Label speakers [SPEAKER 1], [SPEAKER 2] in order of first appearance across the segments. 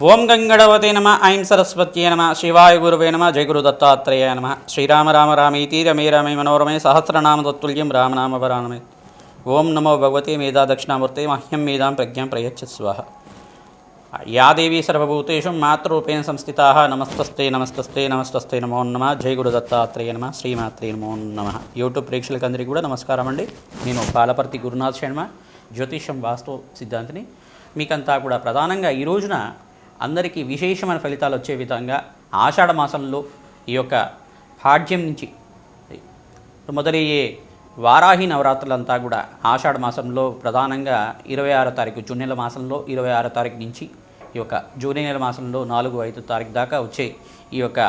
[SPEAKER 1] ఓం గంగడవతే నమ ఐం సరస్వత్యే నమ శివాయ గురువే నమ జయగురు దత్తాత్రేయ నమ. శ్రీరామ రామ రామీతి రమే రమే మనోరమే సహస్రనామ తత్తుల్యం రామనామ వరానమే. ఓం నమో భగవతే మేధా దక్షిణామూర్తే మహ్యం మేధాం ప్రజ్ఞాం ప్రయచ్చ స్వాహ. యా దేవీ సర్వభూతేషు మాతృరూపేణ సంస్థితా నమస్తస్తే నమస్తస్తే నమస్తస్తే నమో నమ జయ గురు దత్తాత్రేయ నమ శ్రీమాత్రే నమో నమ. యూట్యూబ్ ప్రేక్షకులందరికీ కూడా నమస్కారం అండి. నేను పాలపర్తి గురునాథ్ శర్మ జ్యోతిషం వాస్తు సిద్ధాంతిని మీకంతా కూడా ప్రధానంగా ఈ రోజున అందరికీ విశేషమైన ఫలితాలు వచ్చే విధంగా ఆషాఢ మాసంలో ఈ యొక్క పాడ్యం నుంచి మొదలయ్యే వారాహి నవరాత్రులంతా కూడా ఆషాఢ మాసంలో ప్రధానంగా ఇరవై ఆరో తారీఖు జూన్ నెల మాసంలో ఇరవై ఆరో తారీఖు నుంచి ఈ యొక్క జూన్ నెల మాసంలో నాలుగు ఐదు తారీఖు దాకా వచ్చే ఈ యొక్క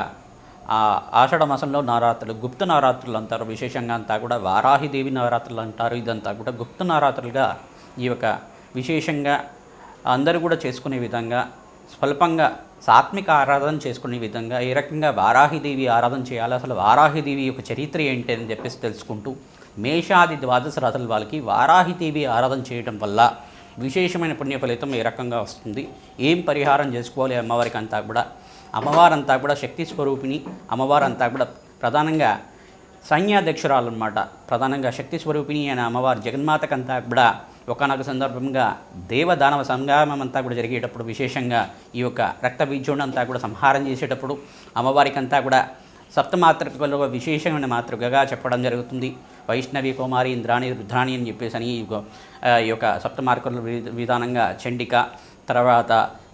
[SPEAKER 1] ఆషాఢ మాసంలో నవరాత్రులు గుప్త నవరాత్రులు అంటారు విశేషంగా అంతా కూడా వారాహిదేవి నవరాత్రులు అంటారు. ఇదంతా కూడా గుప్త నవరాత్రులుగా ఈ యొక్క విశేషంగా అందరూ కూడా చేసుకునే విధంగా స్వల్పంగా సాత్విక ఆరాధన చేసుకునే విధంగా ఏ రకంగా వారాహిదేవి ఆరాధన చేయాలి. అసలు వారాహిదేవి యొక్క చరిత్ర ఏంటి అని చెప్పేసి తెలుసుకుంటూ మేషాది ద్వాదశ రాత్రుల వాళ్ళకి వారాహిదేవి ఆరాధన చేయడం వల్ల విశేషమైన పుణ్య ఫలితం ఏ రకంగా వస్తుంది. ఏం పరిహారం చేసుకోవాలి అమ్మవారికి అంతా కూడా? అమ్మవారంతా కూడా శక్తి స్వరూపిణి అమ్మవారంతా కూడా ప్రధానంగా సైన్యాధ్యక్షురాలు అనమాట ప్రధానంగా శక్తి స్వరూపిణి అయిన అమ్మవారు జగన్మాతకంతా కూడా ఒకనొక సందర్భంగా దేవదానవ సంగ్రామం అంతా కూడా జరిగేటప్పుడు విశేషంగా ఈ యొక్క రక్త బీజుడిని అంతా కూడా సంహారం చేసేటప్పుడు అమ్మవారికి అంతా కూడా సప్తమాతృకలో విశేషమైన మాతృకగా చెప్పడం జరుగుతుంది. వైష్ణవి కుమారి ఇంద్రాణి రుద్రాణి అని చెప్పేసి అని ఈ యొక్క- సప్తమార్కుల వి- విధానంగా చండిక తర్వాత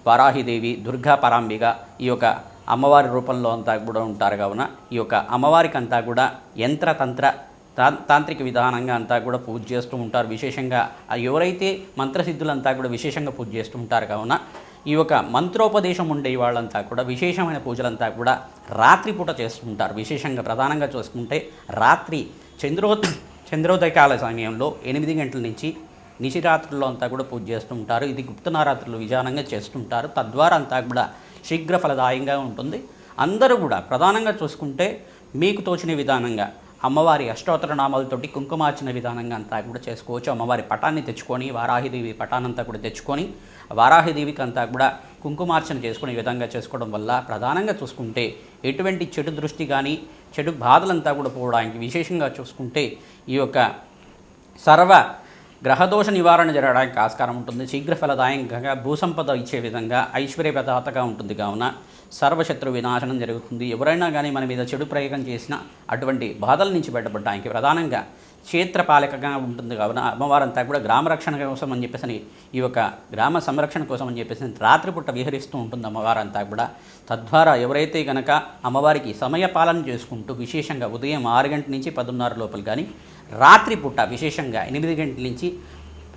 [SPEAKER 1] వారాహిదేవి దుర్గా పరాంబిక ఈ యొక్క అమ్మవారి రూపంలో అంతా కూడా ఉంటారు కావున ఈ యొక్క అమ్మవారికి అంతా కూడా యంత్రతంత్ర తా- తాంత్రిక విధానంగా అంతా కూడా పూజ చేస్తూ ఉంటారు. విశేషంగా ఎవరైతే మంత్రసిద్ధులంతా కూడా విశేషంగా పూజ చేస్తూ ఉంటారు. కావున ఈ యొక్క మంత్రోపదేశం ఉండే వాళ్ళంతా కూడా విశేషమైన పూజలంతా కూడా రాత్రిపూట చేస్తుంటారు విశేషంగా ప్రధానంగా చూసుకుంటే రాత్రి చంద్రో చంద్రోదయకాల సమయంలో ఎనిమిది గంటల నుంచి నిశిరాత్రుల్లో అంతా కూడా పూజ చేస్తుంటారు ఇది గుప్తనారాత్రులు విధానంగా చేస్తుంటారు తద్వారా అంతా కూడా శీఘ్ర ఫలదాయంగా ఉంటుంది. అందరూ కూడా ప్రధానంగా చూసుకుంటే మీకు తోచిన విధానంగా అమ్మవారి అష్టోత్తర నామాలతోటి కుంకుమార్చన విధానంగా అంతా కూడా చేసుకోవచ్చు. అమ్మవారి పటాన్ని తెచ్చుకొని వారాహిదేవి పటానంతా కూడా తెచ్చుకొని వారాహిదేవికి అంతా కూడా కుంకుమార్చన చేసుకునే విధంగా చేసుకోవడం వల్ల ప్రధానంగా చూసుకుంటే ఎటువంటి చెడు దృష్టి కానీ చెడు బాధలంతా కూడా పోవడానికి విశేషంగా చూసుకుంటే ఈ యొక్క సర్వ గ్రహదోష నివారణ జరగడానికి ఆస్కారం ఉంటుంది. శీఘ్ర ఫలదాయకంగా భూసంపద ఇచ్చే విధంగా ఐశ్వర్యప్రదాతగా ఉంటుంది. కావున సర్వశత్రు వినాశనం జరుగుతుంది. ఎవరైనా కానీ మన మీద చెడు ప్రయోగం చేసిన అటువంటి బాధల నుంచి బయటపడడానికి ప్రధానంగా క్షేత్రపాలకగా ఉంటుంది. కావున అమ్మవారంతా కూడా గ్రామ రక్షణ కోసం అని చెప్పేసి ఈ యొక్క గ్రామ సంరక్షణ కోసం అని చెప్పేసి రాత్రిపూట విహరిస్తూ ఉంటుంది అమ్మవారంతా కూడా. తద్వారా ఎవరైతే కనుక అమ్మవారికి సమయ పాలన చేసుకుంటూ విశేషంగా ఉదయం ఆరు గంటల నుంచి పదున్నర లోపల కానీ రాత్రిపూట విశేషంగా ఎనిమిది గంటల నుంచి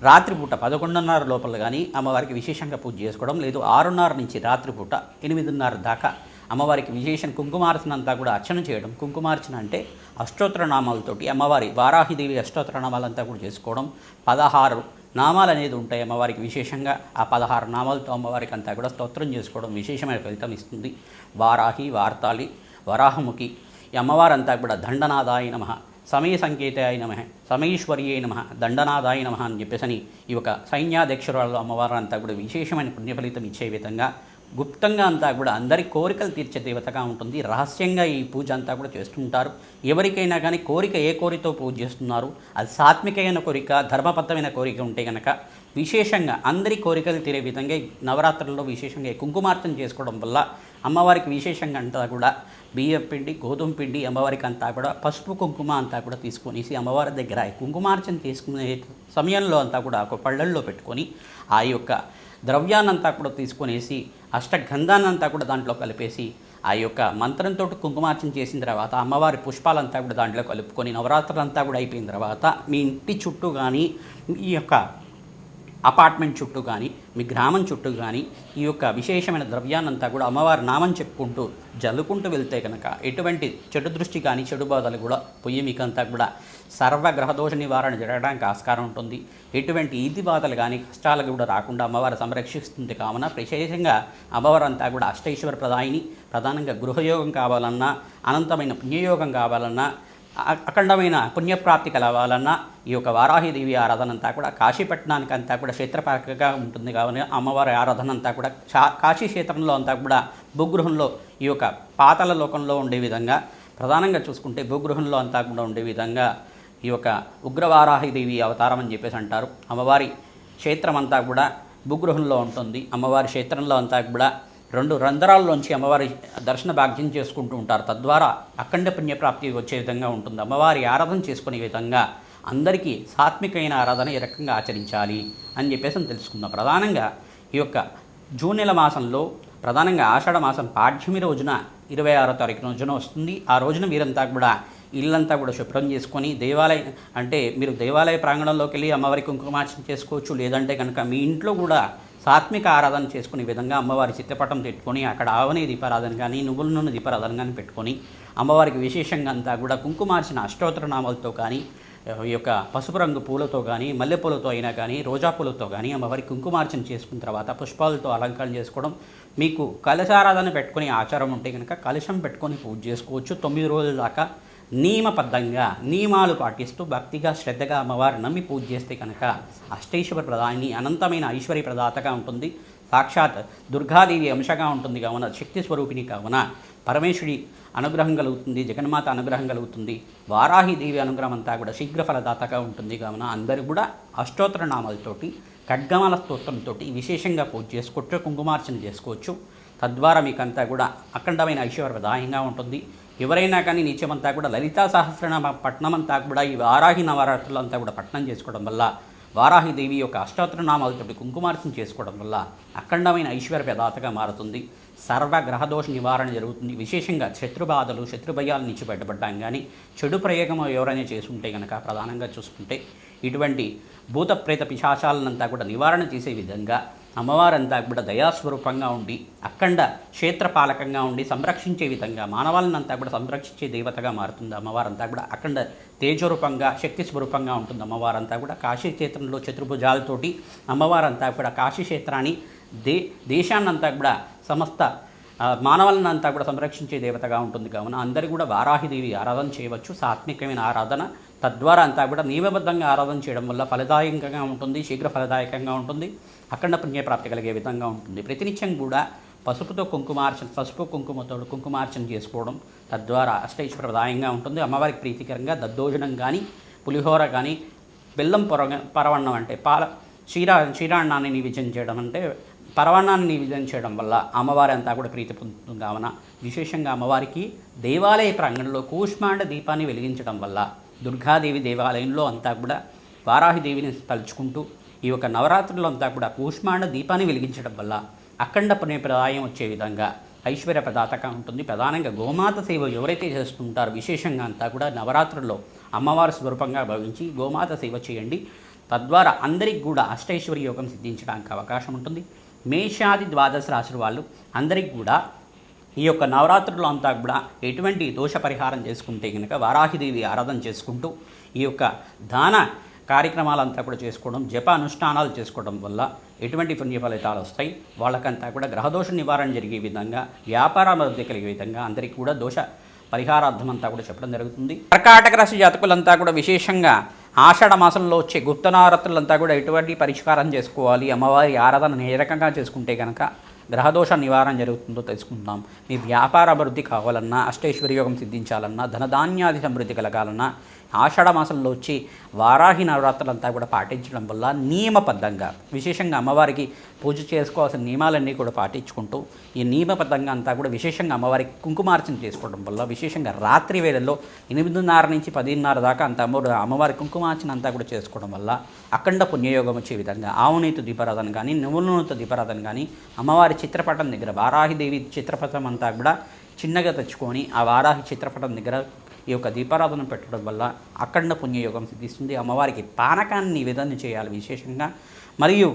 [SPEAKER 1] రాత్రిపూట పదకొండున్నర లోపల కానీ అమ్మవారికి విశేషంగా పూజ చేసుకోవడం లేదు. ఆరున్నర నుంచి రాత్రిపూట ఎనిమిదిన్నర దాకా అమ్మవారికి విశేషం కుంకుమార్చన అంతా కూడా అర్చన చేయడం. కుంకుమార్చన అంటే అష్టోత్తర నామాలతోటి అమ్మవారి వారాహిదేవి అష్టోత్తర నామాలంతా కూడా చేసుకోవడం. పదహారు నామాలు అనేది ఉంటాయి అమ్మవారికి విశేషంగా. ఆ పదహారు నామాలతో అమ్మవారికి అంతా కూడా స్తోత్రం చేసుకోవడం విశేషమైన ఫలితం ఇస్తుంది. వారాహి వార్తాళి వరాహముఖి ఈ అమ్మవారంతా కూడా దండనాదాయ నమ. సమయ సంకేతాయ నమ సమయేశ్వర్యే నమ దండనాదాయ నమ అని చెప్పేసి ఈ యొక్క సైన్యాధ్యక్షురాలు అమ్మవారు అంతా కూడా విశేషమైన పుణ్యఫలితం ఇచ్చే విధంగా గుప్తంగా అంతా కూడా అందరి కోరికలు తీర్చే దేవతగా ఉంటుంది. రహస్యంగా ఈ పూజ అంతా కూడా చేస్తుంటారు. ఎవరికైనా కానీ కోరిక ఏ కోరితో పూజ చేస్తున్నారు? అది సాత్వికమైన కోరిక ధర్మబద్ధమైన కోరిక ఉంటే కనుక విశేషంగా అందరి కోరికలు తీరే విధంగా నవరాత్రుల్లో విశేషంగా కుంకుమార్చన చేసుకోవడం వల్ల అమ్మవారికి విశేషంగా అంతా కూడా బియ్యం పిండి గోధుమ పిండి అమ్మవారికి అంతా కూడా పసుపు కుంకుమ అంతా కూడా తీసుకొనేసి అమ్మవారి దగ్గర కుంకుమార్చన తీసుకునే సమయంలో అంతా కూడా ఒక పళ్ళల్లో పెట్టుకొని ఆ యొక్క ద్రవ్యాన్నంతా కూడా తీసుకొనేసి అష్టగంధాన్నంతా కూడా దాంట్లో కలిపేసి ఆ యొక్క మంత్రంతో కుంకుమార్చన చేసిన తర్వాత అమ్మవారి పుష్పాలంతా కూడా దాంట్లో కలుపుకొని నవరాత్రులంతా కూడా అయిపోయిన తర్వాత మీ ఇంటి చుట్టూ కానీ ఈ యొక్క అపార్ట్మెంట్ చుట్టూ కానీ మీ గ్రామం చుట్టూ కానీ ఈ యొక్క విశేషమైన ద్రవ్యాన్నంతా కూడా అమ్మవారి నామం చెప్పుకుంటూ జల్లుకుంటూ వెళ్తే కనుక ఎటువంటి చెడు దృష్టి కానీ చెడు బాధలు కూడా పొయ్యి మీకంతా కూడా సర్వ గ్రహదోష నివారణ జరగడానికి ఆస్కారం ఉంటుంది. ఎటువంటి ఈది బాధలు కానీ కష్టాలు కూడా రాకుండా అమ్మవారు సంరక్షిస్తుంది కావున విశేషంగా అమ్మవారు అంతా కూడా అష్టైశ్వర ప్రదాయిని ప్రధానంగా గృహయోగం కావాలన్నా అనంతమైన పుణ్యయోగం కావాలన్నా అఖండమైన పుణ్యప్రాప్తి కలవాలన్నా ఈ యొక్క వారాహిదేవి ఆరాధన అంతా కూడా కాశీపట్నానికి అంతా కూడా క్షేత్రపాకగా ఉంటుంది కావున అమ్మవారి ఆరాధన అంతా కూడా కాశీ క్షేత్రంలో అంతా కూడా భూగృహంలో ఈ యొక్క పాతల లోకంలో ఉండే విధంగా ప్రధానంగా చూసుకుంటే భూగృహంలో అంతా కూడా ఉండే విధంగా ఈ యొక్క ఉగ్రవారాహిదేవి అవతారం అని చెప్పేసి అంటారు. అమ్మవారి క్షేత్రం అంతా కూడా భూగృహంలో ఉంటుంది. అమ్మవారి క్షేత్రంలో అంతా కూడా రెండు రంధ్రాల్లోంచి అమ్మవారి దర్శన భాగ్యం చేసుకుంటూ ఉంటారు. తద్వారా అఖండ పుణ్యప్రాప్తి వచ్చే విధంగా ఉంటుంది. అమ్మవారి ఆరాధన చేసుకునే విధంగా అందరికీ సాత్వికమైన ఆరాధన ఈ రకంగా ఆచరించాలి అని చెప్పేసి తెలుసుకుందాం. ప్రధానంగా ఈ యొక్క జూన్ నెల మాసంలో ప్రధానంగా ఆషాఢ మాసం పాఠ్యమి రోజున ఇరవై ఆరో తారీఖు రోజున వస్తుంది. ఆ రోజున మీరంతా కూడా ఇల్లంతా కూడా శుభ్రం చేసుకొని దేవాలయం అంటే మీరు దేవాలయ ప్రాంగణంలోకి వెళ్ళి అమ్మవారి కుంకుమార్చన చేసుకోవచ్చు. లేదంటే కనుక మీ ఇంట్లో కూడా సాత్విక ఆరాధన చేసుకునే విధంగా అమ్మవారి చిత్రపటం పెట్టుకొని అక్కడ ఆవని దీపారాధన కానీ నువ్వుల నూనె దీపారాధన కానీ పెట్టుకొని అమ్మవారికి విశేషంగా అంతా కూడా కుంకుమార్చిన అష్టోత్తర నామాలతో కానీ ఈ యొక్క పసుపు రంగు పూలతో కానీ మల్లెపూలతో అయినా కానీ రోజా పూలతో కానీ అమ్మవారికి కుంకుమార్చన చేసుకున్న తర్వాత పుష్పాలతో అలంకరణ చేసుకోవడం మీకు కలశారాధన పెట్టుకునే ఆచారం ఉంటే కనుక కలశం పెట్టుకొని పూజ చేసుకోవచ్చు. తొమ్మిది రోజుల దాకా నియమబద్ధంగా నియమాలు పాటిస్తూ భక్తిగా శ్రద్ధగా అమ్మవారు నమ్మి పూజ చేస్తే కనుక అష్టైశ్వర ప్రధాని అనంతమైన ఐశ్వర్య ప్రదాతగా ఉంటుంది. సాక్షాత్ దుర్గాదేవి అంశగా ఉంటుంది కావున శక్తి స్వరూపిణి కావున పరమేశ్వరి అనుగ్రహం కలుగుతుంది జగన్మాత అనుగ్రహం కలుగుతుంది వారాహిదేవి అనుగ్రహం అంతా కూడా శీఘ్ర ఫలదాతగా ఉంటుంది కావున అందరూ కూడా అష్టోత్తర నామాలతోటి ఖడ్గమాల స్తోత్రంతో విశేషంగా పూజ చేసుకోవచ్చు కుంకుమార్చన చేసుకోవచ్చు. తద్వారా మీకంతా కూడా అఖండమైన ఐశ్వర్యదాయంగా ఉంటుంది. ఎవరైనా కానీ నిత్యమంతా కూడా లలితా సహస్రనామ పట్నం అంతా కూడా ఈ వారాహి నవరాత్రులు అంతా కూడా పట్నం చేసుకోవడం వల్ల వారాహిదేవి యొక్క అష్టోత్తర నామాలతోటి కుంకుమార్చన చేసుకోవడం వల్ల అఖండమైన ఐశ్వర్య ప్రదాతగా మారుతుంది. సర్వ గ్రహదోష నివారణ జరుగుతుంది. విశేషంగా శత్రుబాధలు శత్రుభయాల నుంచి బయటపడ్డాం కానీ చెడు ప్రయోగం ఎవరైనా చేసుకుంటే కనుక ప్రధానంగా చూసుకుంటే ఇటువంటి భూత ప్రేత పిశాచాలనంతా కూడా నివారణ చేసే విధంగా అమ్మవారంతా కూడా దయాస్వరూపంగా ఉండి అఖండ క్షేత్రపాలకంగా ఉండి సంరక్షించే విధంగా మానవాళ్ళనంతా కూడా సంరక్షించే దేవతగా మారుతుంది అమ్మవారంతా కూడా అఖండ తేజరూపంగా శక్తి స్వరూపంగా ఉంటుంది అమ్మవారంతా కూడా కాశీ క్షేత్రంలో చతుర్భుజాలతోటి అమ్మవారంతా కూడా కాశీ క్షేత్రాన్ని దే దేశాన్నంతా కూడా సమస్త ఆ, మానవులనంతా కూడా సంరక్షించే దేవతగా ఉంటుంది. కావున అందరూ కూడా వారాహిదేవి ఆరాధన చేయవచ్చు. సాత్వికమైన ఆరాధన తద్వారా అంతా కూడా నియమబద్ధంగా ఆరాధన చేయడం వల్ల ఫలదాయకంగా ఉంటుంది శీఘ్ర ఫలదాయకంగా ఉంటుంది అఖండ పుణ్యప్రాప్తి కలిగే విధంగా ఉంటుంది. ప్రతినిత్యం కూడా పసుపుతో కుంకుమార్చన పసుపు కుంకుమతో కుంకుమార్చన చేసుకోవడం తద్వారా అష్టైశ్వరదాయంగా ఉంటుంది. అమ్మవారికి ప్రీతికరంగా దద్దోజనం కానీ పులిహోర కానీ బెల్లం పొర పరవన్నం అంటే పాల క్షీరా క్షీరాన్నాన్ని నివేదన చేయడం అంటే పరవణాన్ని నివేదన చేయడం వల్ల అమ్మవారి అంతా కూడా ప్రీతి పొందుతుంది కావున. విశేషంగా అమ్మవారికి దేవాలయ ప్రాంగణంలో కూష్మాండ దీపాన్ని వెలిగించడం వల్ల దుర్గాదేవి దేవాలయంలో అంతా కూడా వారాహిదేవిని తలుచుకుంటూ ఈ యొక్క నవరాత్రుల్లో అంతా కూడా కూష్మాండ దీపాన్ని వెలిగించడం వల్ల అఖండ పుణ్యప్రదాయం వచ్చే విధంగా ఐశ్వర్య ప్రదాతగా ఉంటుంది. ప్రధానంగా గోమాత సేవ ఎవరైతే చేస్తుంటారో విశేషంగా అంతా కూడా నవరాత్రుల్లో అమ్మవారి స్వరూపంగా భావించి గోమాత సేవ చేయండి. తద్వారా అందరికి కూడా అష్టైశ్వర్య యోగం సిద్ధించడానికి అవకాశం ఉంటుంది. మేషాది ద్వాదశ రాశుల వాళ్ళు అందరికి కూడా ఈ యొక్క నవరాత్రులు అంతా కూడా ఎటువంటి దోష పరిహారం చేసుకుంటే కనుక వారాహిదేవి ఆరాధన చేసుకుంటూ ఈ యొక్క దాన కార్యక్రమాలంతా కూడా చేసుకోవడం జప అనుష్ఠానాలు చేసుకోవడం వల్ల ఎటువంటి పుణ్య ఫలితాలు వస్తాయి? వాళ్ళకంతా కూడా గ్రహదోష నివారణ జరిగే విధంగా వ్యాపార అభివృద్ధి కలిగే విధంగా అందరికీ కూడా దోష పరిహారార్థం అంతా కూడా చెప్పడం జరుగుతుంది. కర్కాటక రాశి జాతకులంతా కూడా విశేషంగా ఆషాఢ మాసంలో వచ్చే గుప్త నవరాత్రులంతా కూడా ఎటువంటి పరిష్కారం చేసుకోవాలి అమ్మవారి ఆరాధన ఏ రకంగా చేసుకుంటే కనుక గ్రహదోష నివారణ జరుగుతుందో తెలుసుకుందాం. మీ వ్యాపార అభివృద్ధి కావాలన్నా అష్టైశ్వర్యోగం సిద్ధించాలన్నా ధనధాన్యాది సమృద్ధి కలగాలన్నా ఆషాఢ మాసంలో వచ్చి వారాహి నవరాత్రులంతా కూడా పాటించడం వల్ల నియమబద్ధంగా విశేషంగా అమ్మవారికి పూజ చేసుకోవాల్సిన నియమాలన్నీ కూడా పాటించుకుంటూ ఈ నియమబద్ధంగా అంతా కూడా విశేషంగా అమ్మవారికి కుంకుమార్చన చేసుకోవడం వల్ల విశేషంగా రాత్రి వేళల్లో ఎనిమిదిన్నర నుంచి పదిన్నర దాకా అంత అమ్మ అమ్మవారి కుంకుమార్చన అంతా కూడా చేసుకోవడం వల్ల అఖండ పుణ్యయోగం వచ్చే విధంగా ఆవునీతి దీపారాధన కానీ నువ్వుల నూనెతో దీపారాధన కానీ అమ్మవారి చిత్రపటం దగ్గర వారాహిదేవి చిత్రపటం అంతా కూడా చిన్నగా తెచ్చుకొని ఆ వారాహి చిత్రపటం దగ్గర ఈ యొక్క దీపారాధన పెట్టడం వల్ల అఖండ పుణ్యయోగం సిద్ధిస్తుంది. అమ్మవారికి పానకాన్ని నివేదన చేయాలి విశేషంగా. మరియు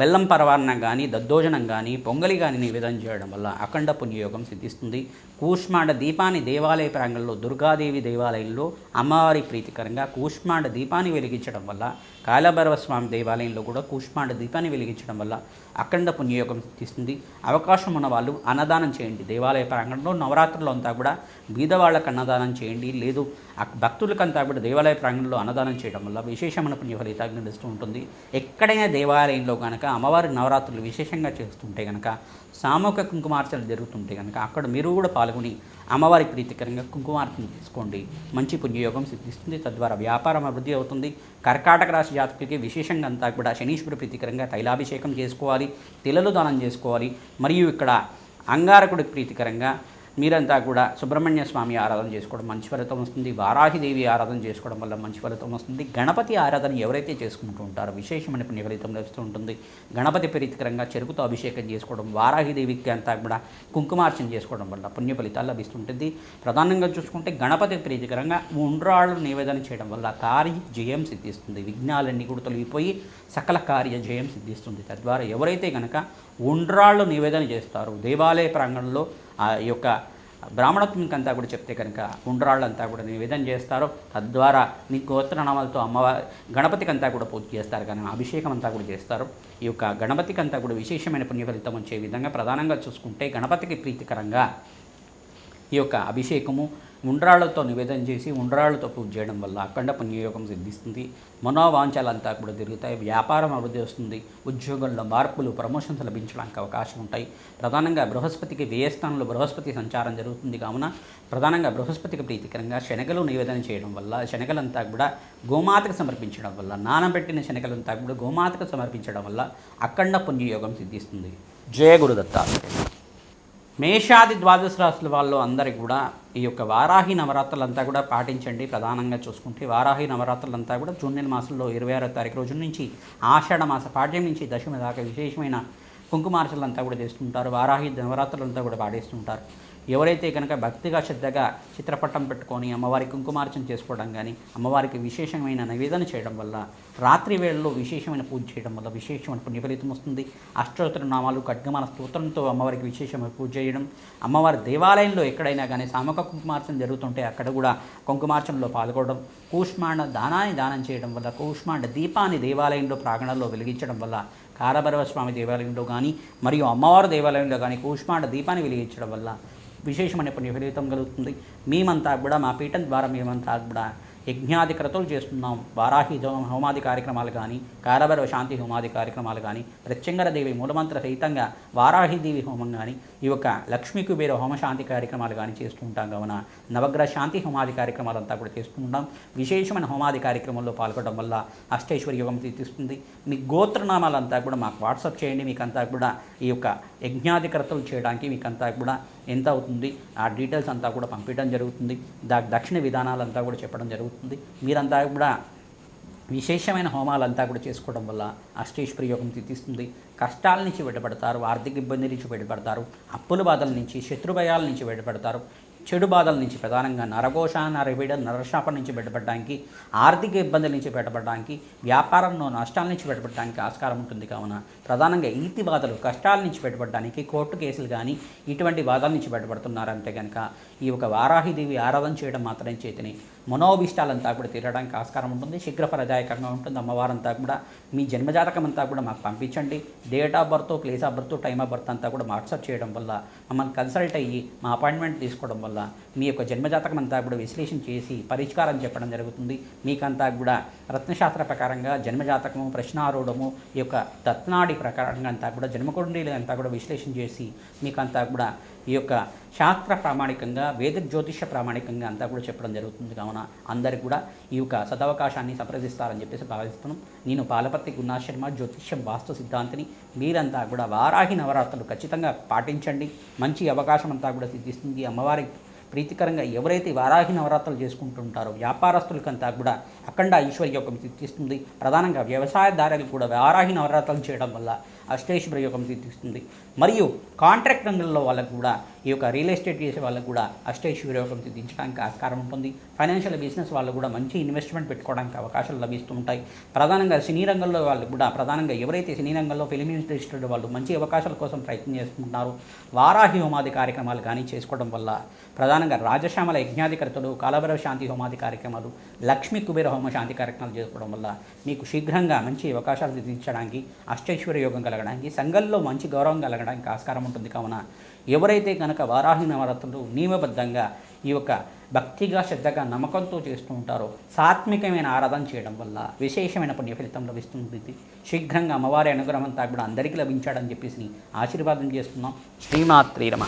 [SPEAKER 1] బెల్లం పరవాన్నం కానీ దద్దోజనం కానీ పొంగలి కానీ నివేదన చేయడం వల్ల అఖండ పుణ్యయోగం సిద్ధిస్తుంది. కూష్మాండ దీపాన్ని దేవాలయ ప్రాంగణంలో దుర్గాదేవి దేవాలయంలో అమ్మవారి ప్రీతికరంగా కూష్మాండ దీపాన్ని వెలిగించడం వల్ల కాలభైరవ స్వామి దేవాలయంలో కూడా కూష్మాండ దీపాన్ని వెలిగించడం వల్ల అఖండ పుణ్యయోగం తీస్తుంది. అవకాశం ఉన్న వాళ్ళు అన్నదానం చేయండి. దేవాలయ ప్రాంగణంలో నవరాత్రులు అంతా కూడా బీదవాళ్ళకు అన్నదానం చేయండి. లేదు ఆ భక్తులకంతా కూడా దేవాలయ ప్రాంగణంలో అన్నదానం చేయడం వల్ల విశేషమైన పుణ్య ఫలితాలు నిలుస్తూ ఉంటుంది. ఎక్కడైనా దేవాలయంలో కనుక అమ్మవారి నవరాత్రులు విశేషంగా చేస్తుంటే కనుక సామూహిక కుంకుమార్చనలు జరుగుతుంటే కనుక అక్కడ మీరు కూడా పాల్గొని అమ్మవారి ప్రీతికరంగా కుంకుమార్చన తీసుకోండి. మంచి పుణ్యయోగం సిద్ధిస్తుంది. తద్వారా వ్యాపారం అభివృద్ధి అవుతుంది. కర్కాటక రాశి జాతకులకి విశేషంగా అంతా కూడా శనీశ్వర ప్రీతికరంగా తైలాభిషేకం చేసుకోవాలి. తిలలు దానం చేసుకోవాలి. మరియు ఇక్కడ అంగారకుడి ప్రీతికరంగా మీరంతా కూడా సుబ్రహ్మణ్య స్వామి ఆరాధన చేసుకోవడం మంచి ఫలితం వస్తుంది. వారాహిదేవి ఆరాధన చేసుకోవడం వల్ల మంచి ఫలితం వస్తుంది. గణపతి ఆరాధన ఎవరైతే చేసుకుంటూ ఉంటారో విశేషమైన పుణ్య ఫలితం లభిస్తూ ఉంటుంది. గణపతి ప్రీతికరంగా చెరుకుతో అభిషేకం చేసుకోవడం వారాహిదేవికి అంతా కూడా కుంకుమార్చన చేసుకోవడం వల్ల పుణ్య ఫలితాలు లభిస్తుంటుంది ప్రధానంగా చూసుకుంటే గణపతి ప్రీతికరంగా ఉండ్రాళ్ళు నివేదన చేయడం వల్ల కార్య జయం సిద్ధిస్తుంది. విఘ్నాలన్నీ కూడా తొలగిపోయి సకల కార్య జయం సిద్ధిస్తుంది. తద్వారా ఎవరైతే కనుక ఉండ్రాళ్ళు నివేదన చేస్తారో దేవాలయ ప్రాంగణంలో ఆ యొక్క బ్రాహ్మణత్వంకంతా కూడా చెప్తే కనుక ఉండ్రాళ్ళంతా కూడా నివేదన చేస్తారో తద్వారా మీ గోత్రనామాలతో అమ్మవారి గణపతికంతా కూడా పూజ చేస్తారు కానీ అభిషేకం అంతా కూడా చేస్తారు. ఈ యొక్క గణపతికంతా కూడా విశేషమైన పుణ్యఫలితం వచ్చే విధంగా ప్రధానంగా చూసుకుంటే గణపతికి ప్రీతికరంగా ఈ యొక్క అభిషేకము ఉండ్రాళ్ళతో నివేదన చేసి ఉండ్రాళ్ళతో పూజ చేయడం వల్ల అఖండ పుణ్యయోగం సిద్ధిస్తుంది. మనోవాంఛాలంతా కూడా తిరుగుతాయి. వ్యాపారం అభివృద్ధి వస్తుంది. ఉద్యోగంలో మార్పులు ప్రమోషన్స్ లభించడానికి అవకాశం ఉంటాయి. ప్రధానంగా బృహస్పతికి వ్యయస్థానంలో బృహస్పతి సంచారం జరుగుతుంది కావున ప్రధానంగా బృహస్పతికి ప్రీతికరంగా శనగలు నివేదన చేయడం వల్ల శనగలంతా కూడా గోమాతకు సమర్పించడం వల్ల నానబెట్టిన శనగలంతా కూడా గోమాతకు సమర్పించడం వల్ల అఖండ పుణ్యయోగం సిద్ధిస్తుంది. జయ గురుదత్త మేషాది ద్వాదశ రాశుల వాళ్ళు అందరికీ కూడా ఈ యొక్క వారాహి నవరాత్రులంతా కూడా పాటించండి. ప్రధానంగా చూసుకుంటే వారాహి నవరాత్రులంతా కూడా జూన్ నెల మాసంలో ఇరవై ఆరో తారీఖు రోజు నుంచి ఆషాఢ మాస పాఠ్యం నుంచి దశమి దాకా విశేషమైన కుంకుమార్చలంతా కూడా చేస్తుంటారు. వారాహి నవరాత్రులంతా కూడా పాటిస్తుంటారు. ఎవరైతే కనుక భక్తిగా శ్రద్ధగా చిత్రపటం పెట్టుకొని అమ్మవారి కుంకుమార్చన చేసుకోవడం కానీ అమ్మవారికి విశేషమైన నివేదన చేయడం వల్ల రాత్రి వేళల్లో విశేషమైన పూజ చేయడం వల్ల విశేషమైన పుణ్యఫలితం వస్తుంది. అష్టోత్తర నామాలు ఖడ్గమాన స్తోత్రంతో అమ్మవారికి విశేషమైన పూజ చేయడం అమ్మవారి దేవాలయంలో ఎక్కడైనా కానీ సామక కుంకుమార్చన జరుగుతుంటే అక్కడ కూడా కుంకుమార్చనలో పాల్గొనడం కూష్మాండ దానాన్ని దానం చేయడం వల్ల కూష్మాండ దీపాన్ని దేవాలయంలో ప్రాంగణంలో వెలిగించడం వల్ల కారభైరవ స్వామి దేవాలయంలో కానీ మరియు అమ్మవారి దేవాలయంలో కానీ కూష్మాండ దీపాన్ని వెలిగించడం వల్ల విశేషమైన పుణ్య ఫలితం కలుగుతుంది. మేమంతా కూడా మా పీఠం ద్వారా మేమంతా కూడా యజ్ఞాది క్రతువులు చేస్తున్నాం. వారాహి హోమాది కార్యక్రమాలు కానీ కారభైరవ శాంతి హోమాది కార్యక్రమాలు కానీ ప్రత్యంగరదేవి మూలమంత్ర సహితంగా వారాహిదేవి హోమం కానీ ఈ యొక్క లక్ష్మీ కుబేర హోమశాంతి కార్యక్రమాలు కానీ చేస్తూ ఉంటాం. కావున నవగ్రహ శాంతి హోమాది కార్యక్రమాలు అంతా కూడా చేస్తూ ఉంటాం విశేషమైన హోమాది కార్యక్రమంలో పాల్గొనడం వల్ల అష్టైశ్వర్య యోగం తీస్తుంది మీ గోత్రనామాలంతా కూడా మాకు వాట్సాప్ చేయండి. మీకంతా కూడా ఈ యొక్క యజ్ఞాధికర్తలు చేయడానికి మీకంతా కూడా ఎంత అవుతుంది ఆ డీటెయిల్స్ అంతా కూడా పంపించడం జరుగుతుంది. దా దక్షిణ విధానాలంతా కూడా చెప్పడం జరుగుతుంది. మీరంతా కూడా విశేషమైన హోమాలంతా కూడా చేసుకోవడం వల్ల అష్టేశ్వరి యోగం తీస్తుంది కష్టాల నుంచి బయటపడతారు ఆర్థిక ఇబ్బంది నుంచి బయటపడతారు అప్పుల బాధల నుంచి శత్రుభయాల నుంచి బయటపడతారు చెడు బాధల నుంచి ప్రధానంగా నరఘోష నరవిడ నరశాపం నుంచి బయటపడడానికి ఆర్థిక ఇబ్బందుల నుంచి బయటపడడానికి వ్యాపారంలో నష్టాల నుంచి బయటపడడానికి ఆస్కారం ఉంటుంది. కావున ప్రధానంగా ఈతి బాధలు కష్టాల నుంచి బయటపడడానికి కోర్టు కేసులు కానీ ఇటువంటి బాధల నుంచి బయటపడుతున్నారంటే కనుక ఈ యొక్క వారాహిదేవి ఆరాధన చేయడం మాత్రమే చేతిని మనోభిష్టాలంతా కూడా తీరడానికి ఆస్కారం ఉంటుంది శీఘ్ర ఫలదాయకంగా ఉంటుంది. అమ్మవారంతా కూడా మీ జన్మజాతకం అంతా కూడా మాకు పంపించండి. Date of birth place of birth time of birth అంతా కూడా వాట్సాప్ చేయడం వల్ల మమ్మల్ని కన్సల్ట్ అయ్యి మా అపాయింట్మెంట్ తీసుకోవడం వల్ల మీ యొక్క జన్మజాతకం అంతా కూడా విశ్లేషణ చేసి పరిష్కారం చెప్పడం జరుగుతుంది. మీకంతా కూడా రత్నశాస్త్ర ప్రకారంగా జన్మజాతకము ప్రశ్నారూఢము ఈ యొక్క రత్నాడి ప్రకారంగా అంతా కూడా జన్మకుండీలు అంతా కూడా విశ్లేషణ చేసి మీకంతా కూడా ఈ యొక్క శాస్త్ర ప్రామాణికంగా వేద జ్యోతిష ప్రామాణికంగా అంతా కూడా చెప్పడం జరుగుతుంది. కావున అందరికి కూడా ఈ యొక్క సదవకాశాన్ని సంప్రదిస్తారని చెప్పేసి భావిస్తున్నాం. నేను పాలపతి గున్నా శర్మ జ్యోతిష్యం వాస్తు సిద్ధాంతిని మీరంతా కూడా వారాహి నవరాత్రులు ఖచ్చితంగా పాటించండి. మంచి అవకాశం అంతా కూడా సిద్ధిస్తుంది. అమ్మవారి ప్రీతికరంగా ఎవరైతే వారాహి నవరాత్రులు చేసుకుంటుంటారో వ్యాపారస్తులకంతా కూడా అఖండ యొక్క సిద్ధిస్తుంది. ప్రధానంగా వ్యవసాయదారులు కూడా వారాహి నవరాత్రులు చేయడం వల్ల అశ్లేష ప్రయోగం సిద్ధిస్తుంది మరియు కాంట్రాక్ట్ రంగంలో వాళ్ళకు కూడా ఈ యొక్క రియల్ ఎస్టేట్ చేసే వాళ్ళకు కూడా అశ్లేష ప్రయోగం సిద్ధించడానికి ఆస్కారం ఉంటుంది. ఫైనాన్షియల్ బిజినెస్ వాళ్ళు కూడా మంచి ఇన్వెస్ట్మెంట్ పెట్టుకోవడానికి అవకాశాలు లభిస్తూ ఉంటాయి. ప్రధానంగా సినీ రంగంలో వాళ్ళు కూడా ప్రధానంగా ఎవరైతే సినీ రంగంలో ఫిలిం ఇండస్ట్రీ వాళ్ళు మంచి అవకాశాల కోసం ప్రయత్నం చేసుకుంటున్నారు వారాహి హోమాది కార్యక్రమాలు కానీ చేసుకోవడం వల్ల ప్రధానంగా రాజశ్యామల యజ్ఞాధికర్తలు కాలభైరవ శాంతి హోమాది కార్యక్రమాలు లక్ష్మీ కుబేర హోమ శాంతి కార్యక్రమాలు చేసుకోవడం వల్ల మీకు శీఘ్రంగా మంచి అవకాశాలు సిద్ధించడానికి అష్టైశ్వర్య యోగం కలగడానికి సంఘంలో మంచి గౌరవం కలగడానికి ఆస్కారం ఉంటుంది. కావున ఎవరైతే కనుక వారాహి నవరాత్రులు నియమబద్ధంగా ఈ యొక్క భక్తిగా శ్రద్ధగా నమ్మకంతో చేస్తూ ఉంటారో సాత్వికమైన ఆరాధన చేయడం వల్ల విశేషమైన పుణ్యఫలితం లభిస్తుంది శీఘ్రంగా అమ్మవారి అనుగ్రహం అంతా కూడా అందరికీ లభించాడని చెప్పేసి ఆశీర్వాదం చేస్తున్నాం. శ్రీమాత్రీ రమ